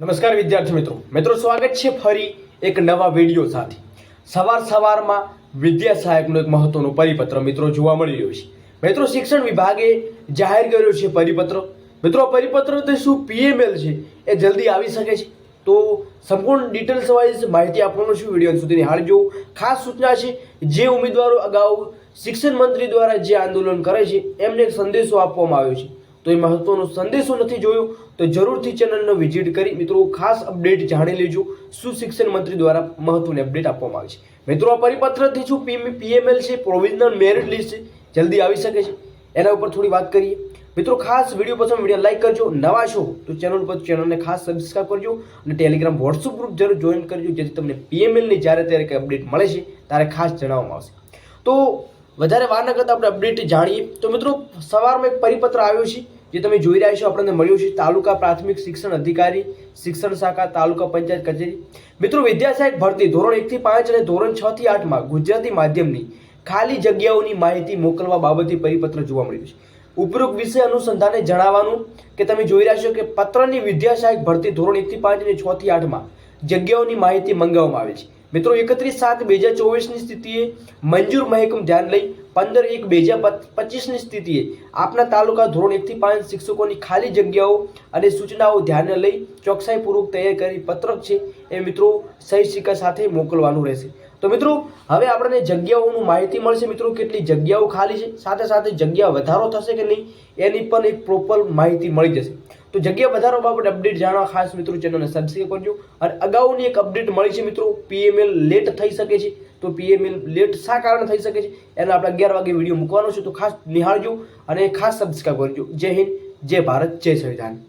નમસ્કાર વિદ્યાર્થી મિત્રો. મિત્રો, સ્વાગત છે ફરી એક નવા વીડિયો સાથે. સવાર સવારમાં વિદ્યા સહાયકનો એક મહત્વનો પરિપત્ર મિત્રો જોવા મળી રહ્યો છે. મિત્રો, શિક્ષણ વિભાગે જાહેર કર્યો છે પરિપત્ર. મિત્રો પરિપત્ર તે શું પીએમએલ છે? એ જલ્દી આવી શકે છે? તો સંપૂર્ણ ડિટેલ્સ વાઇઝ માહિતી આપવાનું છું. વીડિયો સુધી નિહાળજો ખાસ સૂચના છે, જે ઉમેદવારો અગાઉ શિક્ષણ મંત્રી દ્વારા જે આંદોલન કરે છે, એમને એક સંદેશો આપવામાં આવ્યો છે. તો એ મહત્વનો સંદેશો નથી જોયો, તો જરૂરથી ચેનલનો વિઝિટ કરી મિત્રો ખાસ અપડેટ જાણી લેજો. શું શિક્ષણ મંત્રી દ્વારા મહત્વની અપડેટ આપવામાં આવી છે. મિત્રો, આ પરિપત્રથી શું પીએમએલ છે? પ્રોવિઝનલ મેરિટ લિસ્ટ છે. જલ્દી આવી શકે છે. એના ઉપર થોડી વાત કરીએ. મિત્રો, ખાસ વીડિયો પસંદ વીડિયો લાઈક કરજો. નવા છો તો ચેનલ પર ચેનલને ખાસ સબસ્ક્રાઈબ કરજો અને ટેલિગ્રામ વોટ્સઅપ ગ્રુપ જરૂર જોઈન કરજો, જેથી તમને પીએમએલની જ્યારે ત્યારે કંઈ અપડેટ મળે છે, ત્યારે ખાસ જણાવવામાં આવશે. તો વધારે વાર ન કરતા આપણે અપડેટ જાણીએ. તો મિત્રો, સવારમાં એક પરિપત્ર આવ્યો છે. જે તમે જોઈ રહ્યા છો, આપણને મળ્યું છે તાલુકા પ્રાથમિક શિક્ષણ અધિકારી, શિક્ષણ શાખા, તાલુકા પંચાયત કચેરી. મિત્રો વિદ્યા સહાયક ભરતી ધોરણ એકથી પાંચ અને ધોરણ છ થી આઠમાં ગુજરાતી માધ્યમની ખાલી જગ્યાઓની માહિતી મોકલવા બાબતે પરિપત્ર જોવા મળ્યું છે. ઉપરોક્ત વિષય અનુસંધાને જણાવવાનું કે તમે જોઈ રહ્યા છો કે પત્રની વિદ્યા સહાયક ભરતી ધોરણ એકથી પાંચ અને છ થી આઠમાં જગ્યાઓની માહિતી મંગાવવામાં આવે છે. મિત્રો, એકત્રીસ સાત બે હજાર ચોવીસની સ્થિતિએ મંજૂર મહેકમ ધ્યાન લઈ પંદર એક બે હજાર પચીસની સ્થિતિએ આપના તાલુકા ધોરણ એકથી પાંચ શિક્ષકોની ખાલી જગ્યાઓ અને સૂચનાઓ ધ્યાને લઈ ચોકસાઈપૂર્વક તૈયાર કરી પત્રક છે એ મિત્રો સહી સિક્કા સાથે મોકલવાનું રહેશે. તો મિત્રો, હવે આપણને જગ્યાઓનું માહિતી મળશે મિત્રો, કેટલી જગ્યાઓ ખાલી છે, સાથે સાથે જગ્યા વધારો થશે કે નહીં, એની પણ એક પ્રોપર માહિતી મળી જશે. તો જગ્યા વધારો બાબત અપડેટ જાણવા ખાસ મિત્રો ચેનલને સબસ્ક્રાઈબ કરજો. અને અગાઉની એક અપડેટ મળી છે મિત્રો પીએમએલ લેટ થઈ શકે છે. તો પીએમએલ લેટ શા કારણે થઈ શકે છે? એને આપણે અગિયાર વાગે વીડિયો મૂકવાનો છે, તો ખાસ નિહાળજો અને ખાસ સબસ્ક્રાઈબ કરજો. જય હિન્દ, જય ભારત, જય સંવિધાન.